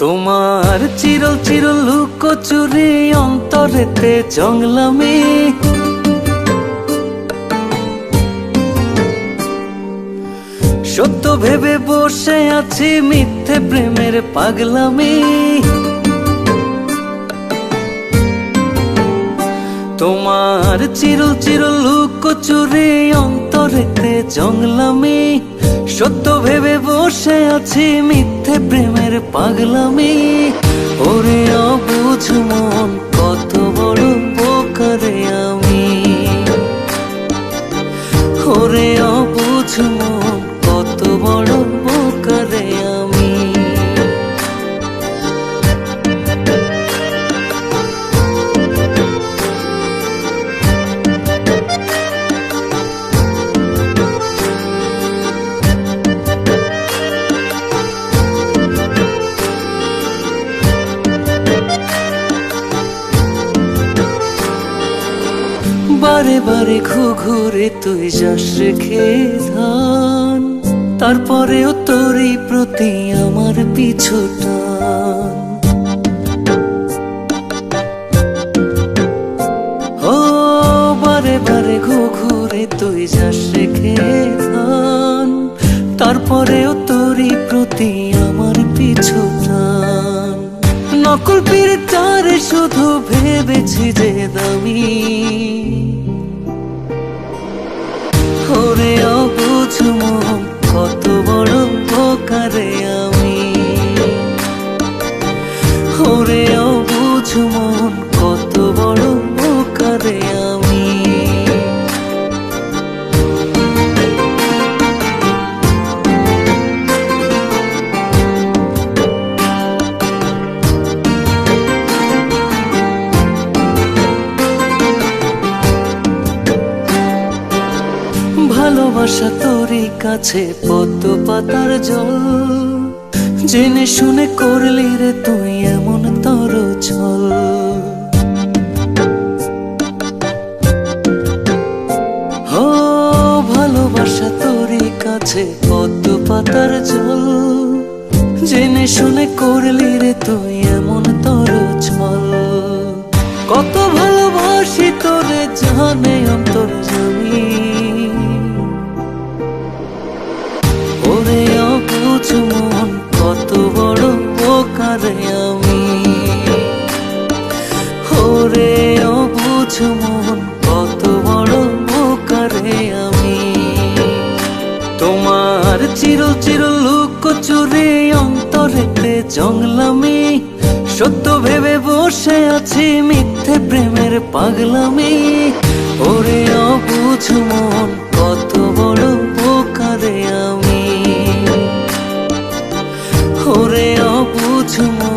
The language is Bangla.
তোমার চিরল চিরল লুক চুরি অন্তরেতে জংলামি। সত্য ভেবে বসে আছি মিথ্যে প্রেমের পাগলামি। তোমার চিরল চিরল লুক চুরি অন্তরেতে জংলামি। সত্য ভেবে বসে আছি মিথ্যে প্রেমের পাগলামি। ওরে অবুঝ মন বারে বারে ঘুঘুরে তুই যাস রেখে ধান তারপরেও তোরই প্রতি আমার পিছু ও বারে বারে ঘুঘুরে তুই যাস রেখে ধান তারপরেও তোরই প্রতি আমার পিছু টান। নকল পীর তারে শুধু ভেবেছি যে দামি। মন কত বড় ধোকারে আমি ভালোবাসা তোরই কাছে পদ্ম পাতার জল। জেনে শুনে করলি রে তুই এমন তর ছল ও ভালোবাসা তোরই কাছে পদ্ম পাতার জল। জেনে শুনে করলি রে তুই এমন মন কত বড় বোকারে আমি। তোমার চির চির লুকোচুরে অন্তরেতে জংলামি, সত্য ভেবে বসে আছি মিথ্যে প্রেমের পাগলামি। ওরে অবুঝ মন, কত বড় বোকারে আমি। ওরে অবুঝ মন